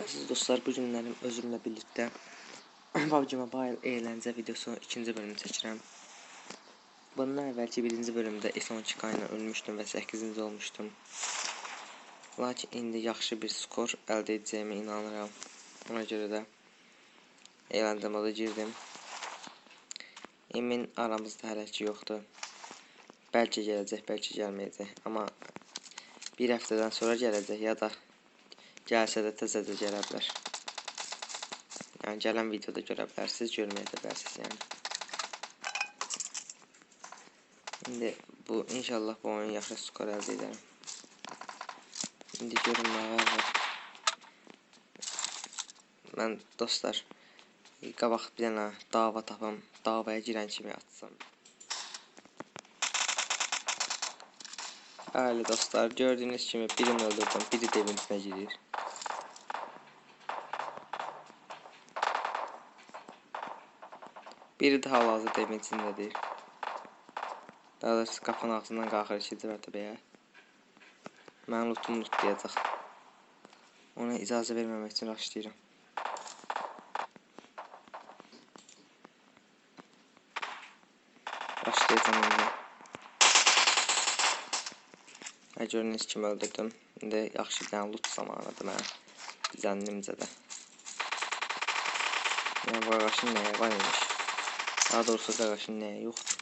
Aziz dostlar, bu günlərim özümlə birlikdə PUBG Mobile eğlence videosu ikinci bölümü çəkirəm. Bundan əvvəlki birinci bölümdə S12K ilə ölmüşdüm və 8-ci olmuşdum. Lakin indi yaxşı bir skor əldə edəcəyimə inanıram. Ona görə də eğlence moda girdim. Emin aramızda hələ ki yoxdur. Bəlkə gələcək, bəlkə gəlməyəcək. Amma bir həftədən sonra gələcək ya da Gelse de təzəcə gələ bilər. Yəni gələn videoda görə bilərsiniz, görməyə də bilərsiniz yəni. İndi bu inşallah bu oyun yaxşı skor əldə edərəm. İndi görün nə var. Mən dostlar qabaq bir dənə dava tapım, davaya girən kimi atsam. Bəli dostlar, gördüyünüz kimi birini öldürdüm, biri de evinizə girir. Biri daha hal-hazırda evin içindədir. Daha doğrusu qapının ağzından qalxır ikinci mərtəbəyə. Mənim lootumu lootlayacaq. Ona icazə verməmək üçün raşlayıram. Raşlayacağım indi. Ha, gördüyünüz kimi öldürdüm. İndi yaxşı dənə loot zamanıdır mənə. Zənnimcə də. Yəni bu ağaçın nəyə var imiş. Daha doğrusu qardaşın nəyə yoxdur.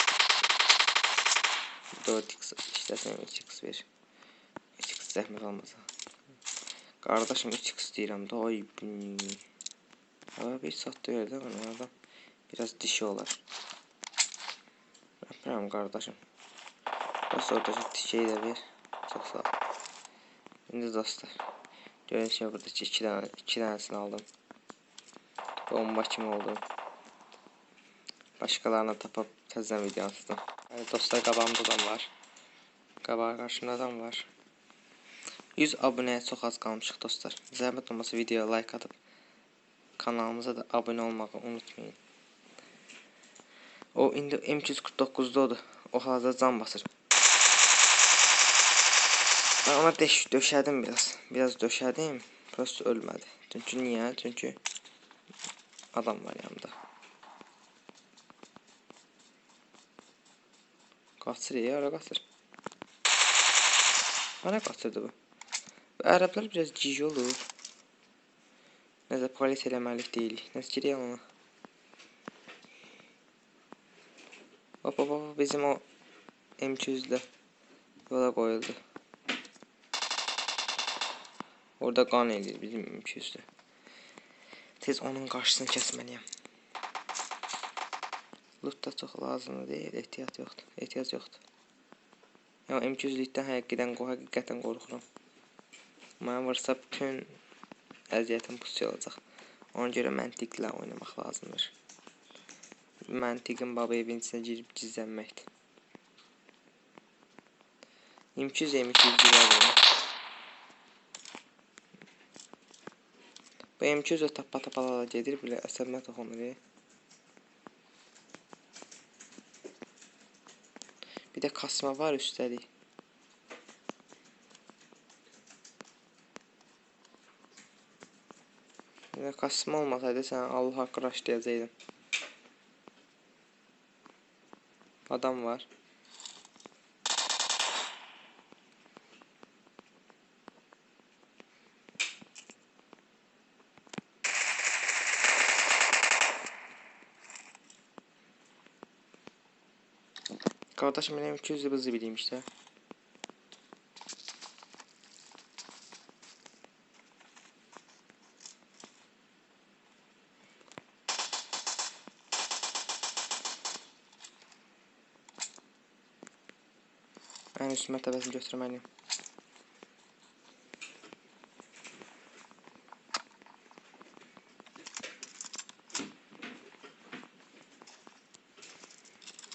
4x işləsəm 3x ver. 3x zəhmət olmasa. Qardaşım 3x deyirəm də ay Hava bir saatda verdi bana adam. Biraz dişi olar. Öpürəm qardaşım. Bəs oradakı dişeyi də ver. Çox sağ ol. İndi dostlar. Görün ki buradakı 2 dənə 2 dənəsini aldım. Bomba kimi oldu. Başkalarına tapıp təzədən video atdım. Yəni dostlar qabağımda adam var. Qabağa qarşımda adam var. 100 abunəyə çox az qalmışıq dostlar. Zəhmət olmasa videoya like atıb kanalımıza da abunə olmağı unutmayın. O indi M249-dadır. O hazır can basır. Ben ona deş döşədim biraz. Biraz döşədim. Prosto ölmədi. Çünki niyə? Çünki adam var yanımda. Qaçır ya, ara qaçır. Hara qaçırdı bu? Bu ərəblər biraz cici olur. Nəsə polis eləməlik deyilik. Nəsə girəyəm ona. Hop hop hop bizim o M200'də yola qoyuldu. Orada qan eləyir bizim M200'də. Tez onun qarşısını kəsməliyəm. Loot da çox lazımdır deyil, ehtiyat yoxdur. Ehtiyac yoxdur. Ya M200-lükdən həqiqətən, həqiqətən qorxuram. Mənim varsa bütün əziyyətim pusuya olacaq. Ona görə məntiqlə oynamaq lazımdır. Məntiqin baba evin içinə girib gizlənməkdir. M200 M200 girərdim. Bu M200 tappa tapala gedir, belə əsəbimə toxunur. Bir de kasma var üstelik. Bir de kasma olmasaydı sen Allah hakkı raşlayacaktın. Adam var. Kardeşim benim 200 hızlı bileyim işte. Ben üstüme tebessüm göstermeliyim.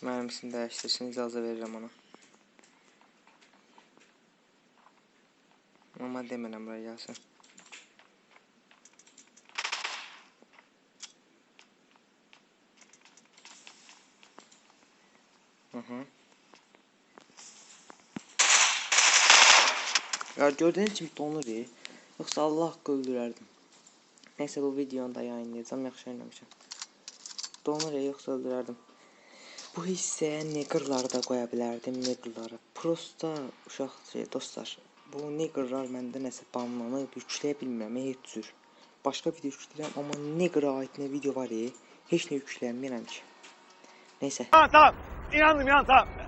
Mermisini değiştirsin icazə verirəm ona. Ama demirəm buraya gəlsin. Hı hı. Ya gördüğünüz kimi donur ya. Yoksa Allah öldürərdim. Neyse bu videonu da yayınlayacağım. Yaxşı oynamışam. Donur ya yoksa öldürərdim. Bu hissəyə niggerları da qoya bilərdim, niggerları. Prosta uşaq şey, dostlar. Bu niggerlar məndə nəsə banlanıb, yükləyə bilmirəm heç cür. Başqa video yükləyirəm, amma niggerə aid nə video var ya, heç nə yükləyəmirəm ki. Neysə, Tamam tamam. İnandım inandım tamam.